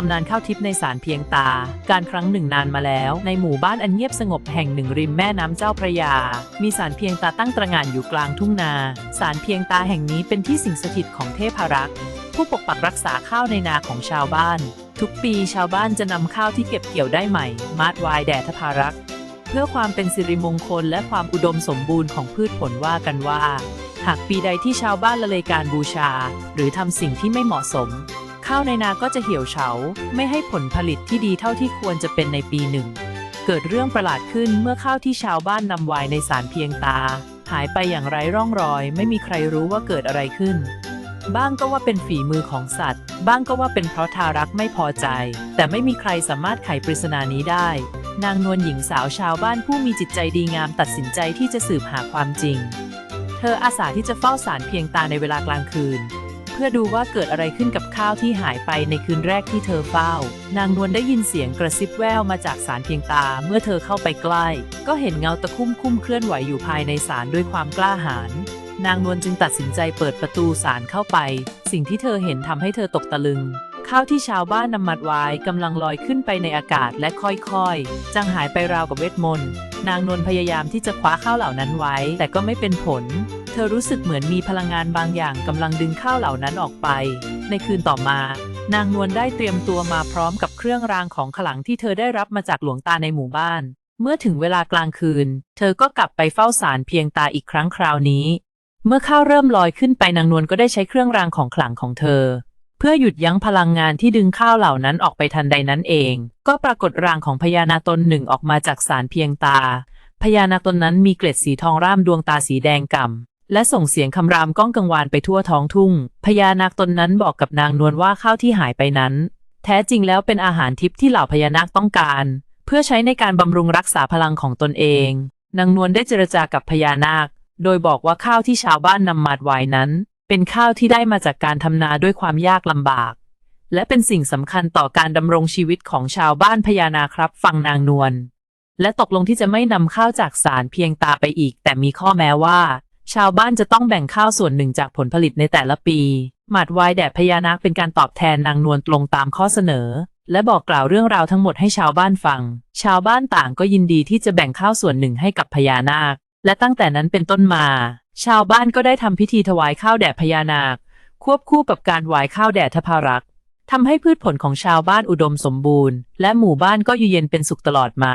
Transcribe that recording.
ตำนานข้าวทิพย์ในสารเพียงตา การครั้งหนึ่งนานมาแล้ว ในหมู่บ้านอันเงียบสงบแห่งหนึ่งริมแม่น้ำเจ้าพระยา มีสารเพียงตาตั้งตระหง่านอยู่กลางทุ่งนา สารเพียงตาแห่งนี้เป็นที่สิงสถิตของเทพารักษ์ผู้ปกปักรักษาข้าวในนาของชาวบ้าน ทุกปีชาวบ้านจะนำข้าวที่เก็บเกี่ยวได้ใหม่ มาดวายแด่ทพารักษ์เพื่อความเป็นสิริมงคลและความอุดมสมบูรณ์ของพืชผลว่ากันว่า หากปีใดที่ชาวบ้านละเลยการบูชา หรือทำสิ่งที่ไม่เหมาะสม ข้าวในนาก็จะเหี่ยวเฉา ไม่ให้ผลผลิตที่ดีเท่าที่ควรจะเป็นในปีหนึ่ง เกิดเรื่องประหลาดขึ้นเมื่อข้าวที่ชาวบ้านนำไว้ในสารเพียงตา หายไปอย่างไร้ร่องรอย ไม่มีใครรู้ว่าเกิดอะไรขึ้น บ้างก็ว่าเป็นฝีมือของสัตว์ บ้างก็ว่าเป็นเพราะทารักไม่พอใจ แต่ไม่มีใครสามารถไขปริศนานี้ได้ นางนวลหญิงสาวชาวบ้านผู้มีจิตใจดีงามตัดสินใจที่จะสืบหาความจริง เธออาสาที่จะเฝ้าสารเพียงตาในเวลากลางคืนเพื่อดูว่าเกิดอะไรขึ้นกับข้าวที่หายไปในคืนแรกที่เธอเฝ้า นางนวลได้ยินเสียงกระซิบแววมาจากสารเพียงตา เมื่อเธอเข้าไปใกล้ ก็เห็นเงาตะคุ่มคุ้มเคลื่อนไหวอยู่ภายในสารด้วยความกล้าหาญนางนวลจึงตัดสินใจเปิดประตูสารเข้าไป สิ่งที่เธอเห็นทำให้เธอตกตะลึง ข้าวที่ชาวบ้านนำมัดไว้กำลังลอยขึ้นไปในอากาศและค่อยๆ จางหายไปราวกับเวทมนต์ นางนวลพยายามที่จะคว้าข้าวเหล่านั้นไว้ แต่ก็ไม่เป็นผล ธอรู้สึกเหมือนมีพลังงานบางอย่างกำลังดึงข้าวเหล่านั้นออกไป ในคืนต่อมา นางนวลได้เตรียมตัวมาพร้อมกับเครื่องรางของขลังที่เธอได้รับมาจากหลวงตาในหมู่บ้าน เมื่อถึงเวลากลางคืน เธอก็กลับไปเฝ้าสารเพียงตาอีกครั้งคราวนี้ เมื่อข้าวเริ่มลอยขึ้นไปนางนวลก็ได้ใช้เครื่องรางของขลังของเธอ เพื่อหยุดยั้งพลังงานที่ดึงข้าวเหล่านั้นออกไปทันใดนั้นเอง ก็ปรากฏรางของพญานาคตนหนึ่งออกมาจากสารเพียงตาพญานาคตนนั้นมีเกล็ดสีทองร่ามดวงตาสีแดงก่ำ และส่งเสียงคำรามก้องกังวานไปทั่วท้องทุ่ง พญานาคตนนั้นบอกกับนางนวลว่าข้าวที่หายไปนั้น แท้จริงแล้วเป็นอาหารทิพย์ที่เหล่าพญานาคต้องการ เพื่อใช้ในการบำรุงรักษาพลังของตนเอง นางนวลได้เจรจากับพญานาค โดยบอกว่าข้าวที่ชาวบ้านนำมาถวายนั้น เป็นข้าวที่ได้มาจากการทำนาด้วยความยากลำบาก และเป็นสิ่งสำคัญต่อการดำรงชีวิตของชาวบ้านพญานาครับ ฟังนางนวลและตกลงที่จะไม่นำข้าวจากสารเพียงตาไปอีก แต่มีข้อแม้ว่า ชาวบ้านจะต้องแบ่งข้าวส่วนหนึ่งจากผลผลิตในแต่ละปี หมัดวายแด่พญานาคเป็นการตอบแทนนางนวลตรงตามข้อเสนอ และบอกกล่าวเรื่องราวทั้งหมดให้ชาวบ้านฟัง ชาวบ้านต่างก็ยินดีที่จะแบ่งข้าวส่วนหนึ่งให้กับพญานาค และตั้งแต่นั้นเป็นต้นมา ชาวบ้านก็ได้ทำพิธีถวายข้าวแด่พญานาค ควบคู่กับการถวายข้าวแด่ทพารักษ์ทำให้พืชผลของชาวบ้านอุดมสมบูรณ์ และหมู่บ้านก็อยู่เย็นเป็นสุขตลอดมา